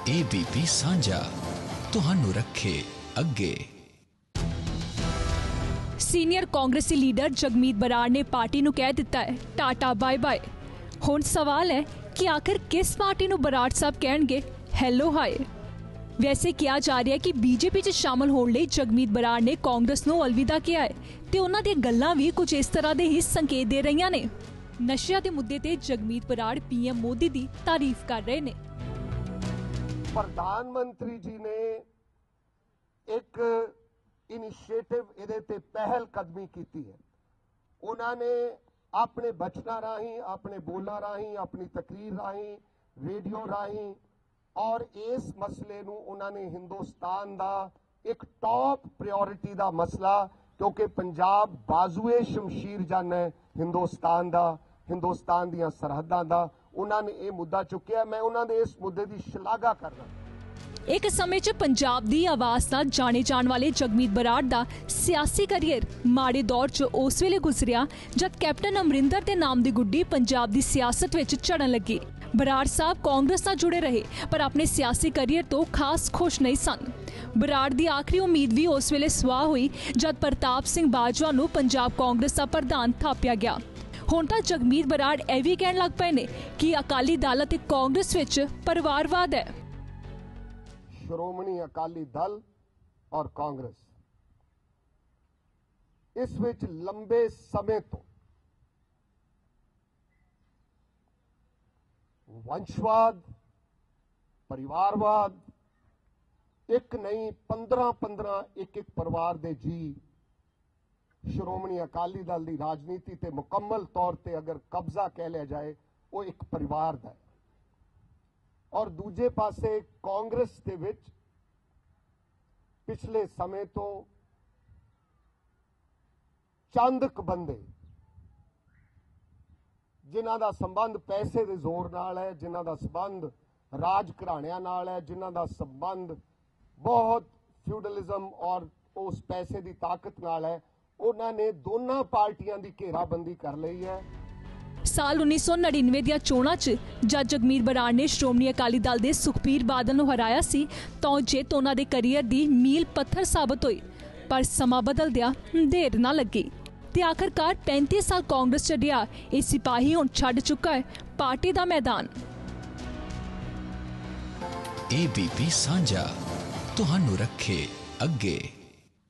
ABP ਸਾਂਝਾ, ਤੁਹਾਨੂੰ ਰੱਖੇ ਅੱਗੇ। ਸੀਨੀਅਰ ਕਾਂਗਰਸੀ ਲੀਡਰ ਜਗਮੀਤ ਬਰਾੜ ਨੇ ਪਾਰਟੀ ਨੂੰ ਕਹਿ ਦਿੱਤਾ ਹੈ, ਟਾਟਾ, ਬਾਏ ਬਾਏ। ਹੁਣ ਸਵਾਲ ਹੈ ਕਿ ਆਖਰ ਕਿਸ ਪਾਰਟੀ ਨੂੰ ਬਰਾੜ ਸਾਹਿਬ ਕਹਿਣਗੇ, ਹੈਲੋ, ਹਾਏ? ਵੈਸੇ ਕਿਹਾ ਜਾ ਰਿਹਾ ਹੈ ਕਿ ਬੀਜੇਪੀ 'ਚ ਸ਼ਾਮਲ ਹੋਣ ਲਈ ਜਗਮੀਤ ਬਰਾੜ ਨੇ ਕਾਂਗਰਸ ਨੂੰ ਅਲਵਿਦਾ ਕਿਹਾ ਹੈ ਤੇ ਉਹਨਾਂ ਦੀਆਂ ਗੱਲਾਂ ਵੀ ਕੁਝ ਇਸ ਤਰ੍ਹਾਂ ਦੇ ਹੀ ਸੰਕੇਤ ਦੇ ਰਹੀਆਂ ਨੇ। ਨਸ਼ਿਆਂ ਦੇ ਮੁੱਦੇ ਤੇ ਜਗਮੀਤ ਬਰਾੜ ਪੀਐਮ ਮੋਦੀ ਦੀ ਤਾਰੀਫ ਕਰ ਰਹੇ ਨੇ। ਪ੍ਰਧਾਨ ਮੰਤਰੀ ਜੀ ਨੇ ਇੱਕ ਇਨੀਸ਼ੀਏਟਿਵ ਇਹਦੇ ਤੇ ਪਹਿਲ ਕਦਮੀ ਕੀਤੀ ਹੈ। ਉਹਨਾਂ ਨੇ ਆਪਣੇ ਬਚਨਾਂ ਰਾਹੀਂ, ਆਪਣੇ ਬੋਲਾਂ ਰਾਹੀਂ, ਆਪਣੀ ਤਕਰੀਰ ਰਾਹੀਂ, ਰੇਡੀਓ ਰਾਹੀਂ ਔਰ ਇਸ ਮਸਲੇ ਨੂੰ ਉਹਨਾਂ ਨੇ ਹਿੰਦੁਸਤਾਨ ਦਾ ਇੱਕ ਟੌਪ ਪ੍ਰਾਇੋਰਟੀ ਦਾ ਮਸਲਾ ਕਿਉਂਕਿ ਪੰਜਾਬ ਬਾਜ਼ੂਏ ਸ਼ਮਸ਼ੀਰ ਜਨ ਹੈ ਹਿੰਦੁਸਤਾਨ ਦਾ, ਹਿੰਦੁਸਤਾਨ ਦੀਆਂ ਸਰਹੱਦਾਂ ਦਾ ਉਹਨਾਂ ਨੇ ਇਹ ਮੁੱਦਾ ਚੁੱਕਿਆ, ਮੈਂ ਉਹਨਾਂ ਦੇ ਇਸ ਮੁੱਦੇ ਦੀ ਸ਼ਲਾਘਾ ਕਰਦਾ ਇੱਕ ਸਮੇਂ 'ਚ ਪੰਜਾਬ ਦੀ ਆਵਾਜ਼ ਨਾਲ ਜਾਣੇ ਜਾਣ ਵਾਲੇ ਜਗਮੀਤ ਬਰਾੜ ਦਾ ਸਿਆਸੀ ਕੈਰੀਅਰ ਮਾੜੇ ਦੌਰ 'ਚ ਉਸ ਵੇਲੇ ਗੁਜ਼ਰਿਆ, ਜਦ ਕੈਪਟਨ ਅਮਰਿੰਦਰ ਦੇ ਨਾਮ ਦੀ ਗੁੱਡੀ ਪੰਜਾਬ ਦੀ ਸਿਆਸਤ ਵਿੱਚ ਚੜਨ ਲੱਗੀ। ਬਰਾੜ ਸਾਹਿਬ ਕਾਂਗਰਸ ਨਾਲ ਜੁੜੇ ਰਹੇ, ਪਰ ਆਪਣੇ ਸਿਆਸੀ ਕੈਰੀਅਰ ਤੋਂ ਖਾਸ ਖੁਸ਼ ਨਹੀਂ ਸਨ। ਬਰਾੜ ਦੀ ਆਖਰੀ ਉਮੀਦ ਵੀ ਉਸ ਵੇਲੇ ਸਵਾਹ ਹੋਈ, ਜਦ ਪ੍ਰਤਾਪ ਸਿੰਘ ਬਾਜਵਾ ਨੂੰ ਪੰਜਾਬ ਕਾਂਗਰਸ ਦਾ ਪ੍ਰਧਾਨ ਥਾਪਿਆ ਗਿਆ। ਹੁਣ ਤਾਂ ਜਗਮੀਤ ਬਰਾੜ ਇਹ ਵੀ ਕਹਿਣ ਲੱਗ ਪਏ ਨੇ ਕਿ ਅਕਾਲੀ ਦਲ ਅਤੇ ਕਾਂਗਰਸ ਵਿੱਚ ਪਰਿਵਾਰਵਾਦ ਹੈ। ਸ਼੍ਰੋਮਣੀ ਅਕਾਲੀ ਦਲ ਔਰ ਕਾਂਗਰਸ। ਇਸ ਵਿੱਚ ਲੰਬੇ ਸਮੇਂ ਤੋਂ ਵੰਸ਼ਵਾਦ, ਪਰਿਵਾਰਵਾਦ, ਇੱਕ ਨਹੀਂ 15 15 ਇੱਕ ਇੱਕ ਪਰਿਵਾਰ ਦੇ ਜੀ ਸ਼੍ਰੋਮਣੀ ਅਕਾਲੀ ਦਲ ਦੀ ਰਾਜਨੀਤੀ ਤੇ ਮੁਕੰਮਲ ਤੌਰ ਤੇ ਅਗਰ ਕਬਜ਼ਾ ਕਹਿ ਲਿਆ ਜਾਏ, ਉਹ ਇੱਕ ਪਰਿਵਾਰ ਦਾ ਹੈ। ਔਰ ਦੂਜੇ ਪਾਸੇ ਕਾਂਗਰਸ ਦੇ ਵਿੱਚ ਪਿਛਲੇ ਸਮੇਂ ਤੋਂ ਚੰਦਕ ਬੰਦੇ, ਜਿਨ੍ਹਾਂ ਦਾ ਸੰਬੰਧ ਪੈਸੇ ਦੇ ਜ਼ੋਰ ਨਾਲ ਹੈ, ਜਿਨ੍ਹਾਂ ਦਾ ਸੰਬੰਧ ਰਾਜ ਘਰਾਣਿਆਂ ਨਾਲ ਹੈ, ਜਿਨ੍ਹਾਂ ਦਾ ਸੰਬੰਧ ਬਹੁਤ ਫਿਊਡਲਿਜ਼ਮ ਔਰ ਉਸ ਪੈਸੇ ਦੀ ਤਾਕਤ ਨਾਲ ਹੈ ਉਹਨਾਂ ਨੇ ਦੋਨਾਂ ਪਾਰਟੀਆਂ ਦੀ ਘੇਰਾਬੰਦੀ ਕਰ ਲਈ ਹੈ। ਸਾਲ 1999 ਦੀਆਂ ਚੋਣਾਂ 'ਚ ਜਦ ਜਗਮੀਤ ਬਰਾੜ ਨੇ ਸ਼੍ਰੋਮਣੀ ਅਕਾਲੀ ਦਲ ਦੇ ਸੁਖਬੀਰ ਬਾਦਲ ਨੂੰ ਹਰਾਇਆ ਸੀ। ਤਾਂ ਉਹ ਜਿੱਤ ਉਹਨਾਂ ਦੇ ਕੈਰੀਅਰ ਦੀ ਮੀਲ ਪੱਥਰ ਸਾਬਤ ਹੋਈ। ਪਰ ਸਮਾਂ ਬਦਲਦਿਆਂ ਦੇਰ ਨਾ ਲੱਗੀ। ਤੇ ਆਖਰਕਾਰ 35 ਸਾਲ ਕਾਂਗਰਸ ਛੱਡਿਆ ਇਹ ਸਿਪਾਹੀ ਹੁਣ ਛੱਡ ਚੁੱਕਾ ਹੈ। ਪਾਰਟੀ ਦਾ ਮੈਦਾਨ। ABP ਸਾਂਝਾ। ਤੁਹਾਨੂੰ ਰੱਖੇ ਅੱਗੇ।